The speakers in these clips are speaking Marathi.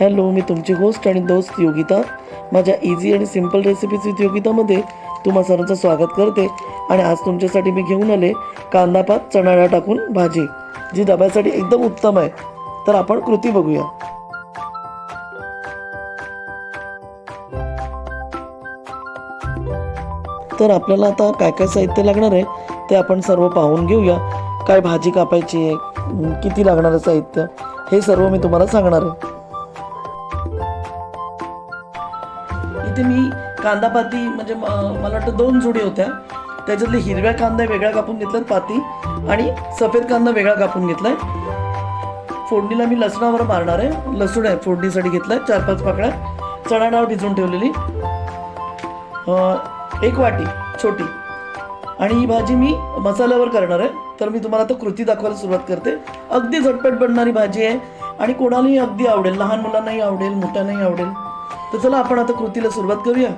हॅलो मी तुमची होस्ट आणि दोस्त योगिता. माझ्या इझी आणि सिंपल रेसिपीज विथ योगितामध्ये तुम्हा सर्वांचं स्वागत करते. आणि आज तुमच्यासाठी मी घेऊन आले कांदा पात चणाडा टाकून भाजी जी डब्यासाठी एकदम उत्तम आहे. तर आपण कृती बघूया. तर आपल्याला आता काय काय साहित्य लागणार आहे ते आपण सर्व पाहून घेऊया. काय भाजी कापायची आहे किती लागणार आहे साहित्य हे सर्व मी तुम्हाला सांगणार आहे. इथे मी कांदा पाती म्हणजे मला वाटतं दोन जुडी होत्या. त्याच्यातले हिरव्या कांदा वेगळा कापून घेतल्यात पाती आणि सफेद कांदा वेगळा कापून घेतलाय फोडणीला मी लसणावर मारणार आहे. लसूण आहे फोडणीसाठी घेतलाय चार पाच पाकळ्या. चणा डाळ भिजवून ठेवलेली. एक वाटी छोटी. आणि ही भाजी मी मसाल्यावर करणार आहे. तर मी तुम्हाला आता कृती दाखवायला सुरुवात करते. अगदी झटपट बनणारी भाजी आहे. आणि कोणालाही अगदी आवडेल लहान मुलांनाही आवडेल मोठ्यांनाही आवडेल. तर चला आपण आता कृतीला सुरुवात करूया.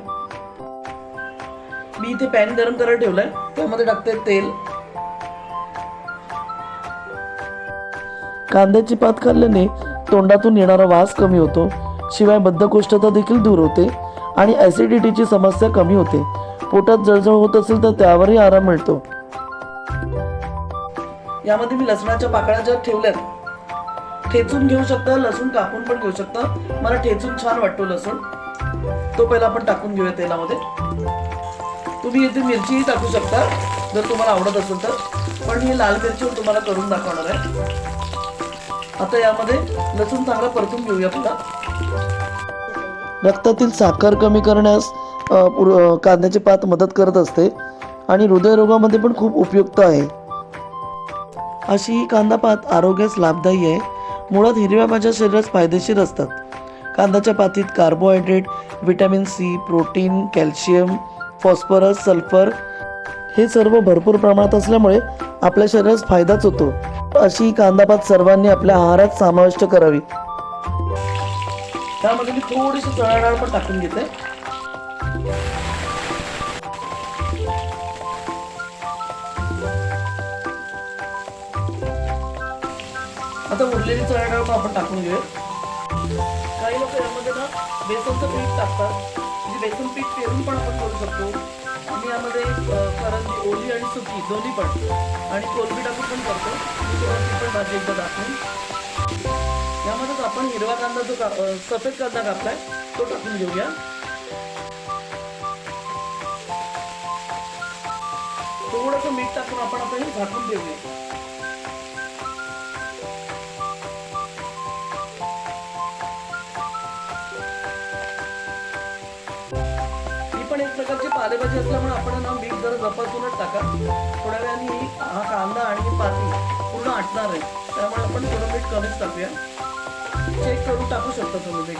मी इथे पॅन गरम करायला ठेवलाय त्यामध्ये टाकते तेल. कांद्याची पात खाल्ल्याने तोंडातून येणारा वास कमी होतो. शिवाय बद्धकोष्ठता देखील दूर होते आणि ॲसिडिटीची समस्या कमी होते. पोटात जळजळ होत असेल तर त्यावरही आराम मिळतो. यामध्ये मी लसणाच्या पाकळ्या ज्या ठेवल्यात ठेचून घेऊ शकता लसूण कापून पण घेऊ शकता. मला ठेचून छान वाटतो लसूण. तो पहिला आपण टाकून घेऊया तेलामध्ये. तुम्ही इथे मिरचीही टाकू शकता जर तुम्हाला आवडत असेल तर. पण ही लाल मिरची तुम्हाला करून दाखवणार आहे. आता यामध्ये लसूण चांगला परतून घेऊया पुन्हा. रक्तातील साखर कमी करण्यास कांद्याची पात मदत करत असते आणि हृदयरोगामध्ये पण खूप उपयुक्त आहे. अशी ही कांदा पात आरोग्यास लाभदायी आहे. मुळात हिरव्या भाज्या शरीरास फायदेशीर असतात. कांद्याच्या पातीत carbohydrate vitamin C protein calcium phosphorus sulphur हे सर्व भरपूर प्रमाणात असल्यामुळे आपल्या शरीरास फायदाच होतो. अशी कांदापात कांदा पात सर्वांनी आपल्या आहारात समाविष्ट करावी. त्यामध्ये मी थोडीशी चणाडाळ पण टाकून घेते. आता उरलेली चण्या डाळ आपण टाकून घेऊया. काही लोक यामध्ये ना बेसनचं पीठ टाकतात. म्हणजे बेसन पीठ पेरून पण आपण करू शकतो. आम्ही यामध्ये करंजी ओली आणि सुकी दोन्ही पण. आणि कोलबी टाकून पण करतो. मी पण भाजी एकदा टाकून. यामध्येच आपण हिरवा कांदा जो का सफेद कांदा कापलाय तो टाकून घेऊया. थोडंसं मीठ टाकून आपण आता हे झाकून देऊया पण एक प्रकारची पालेभाजी असल्यामुळे आपण ना मीठ जरा जपासूनच टाका. थोड्या वेळाने हा कांदा आणि पाती पूर्ण आटणार आहे. त्यामुळे आपण थोडं मीठ कमीच टाकूया. चेक करून टाकू शकता तुम्ही मीठ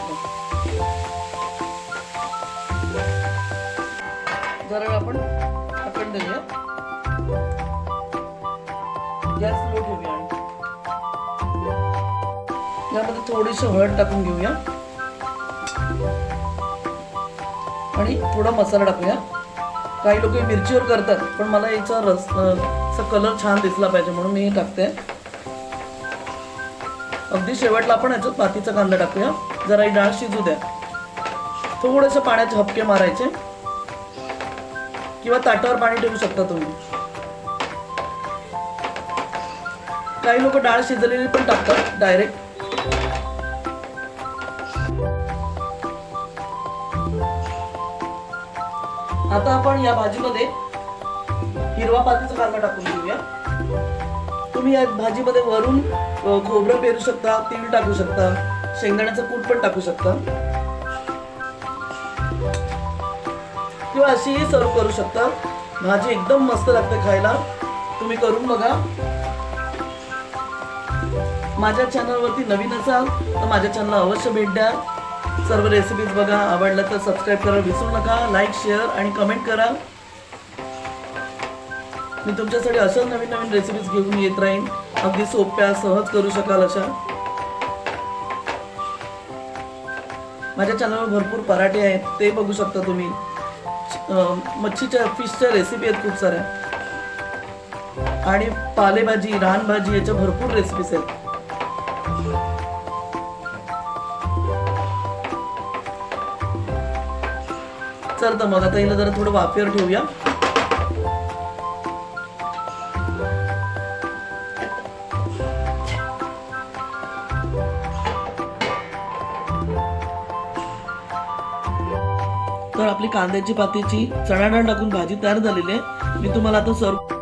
जरा आपण आपण देऊया. गॅस लो ठेवूया. आणि यामध्ये थोडीशी हळद टाकून घेऊया. आणि थोडा मसाला टाकूया. काही लोक मिरचीवर करतात पण मला याचा रस असा कलर छान दिसला पाहिजे म्हणून मी हे टाकते. अगदी शेवटला आपण याच्यात मातीचा कांदा टाकूया. जरा ही डाळ शिजू द्या. थोडेसे पाण्याचे हपके मारायचे. किंवा ताटावर पाणी ठेवू शकता तुम्ही. काही लोक डाळ शिजलेली पण टाकतात डायरेक्ट आता आपण या भाजीमध्ये हिरवा पातीचा कांदा टाकून घेऊया. तुम्ही या भाजीमध्ये वरून खोबरं पेरू शकता तीळ टाकू शकता शेंगदाण्याचं कूट पण टाकू शकता. किंवा अशीही सर्व करू शकता. भाजी एकदम मस्त लागते खायला. तुम्ही करून बघा. माझ्या चॅनलवरती नवीन असाल तर माझ्या चॅनलला अवश्य भेट द्या. सर्व रेसिपीज बघा. आवडलं तर सबस्क्राईब करा विसरू नका. लाईक शेअर आणि कमेंट करा. मी तुमच्यासाठी अशा नवीन नवीन रेसिपीज घेऊन येत राहीन. अगदी सोप्या सहज करू शकाल अशा. माझ्या चॅनलवर भरपूर पराठे आहेत. ते बघू शकता तुम्ही. मच्छीच्या फिशच्या रेसिपी आहेत खूप साऱ्या. आणि पालेभाजी रानभाजी याच्या भरपूर रेसिपीज आहेत. तर मग. आता हिला जरा थोडं वाफेवर ठेवूया. तर आपली कांद्याची पातीची चणाडाळ टाकून भाजी तयार झालेली आहे. मी तुम्हाला आता सर्व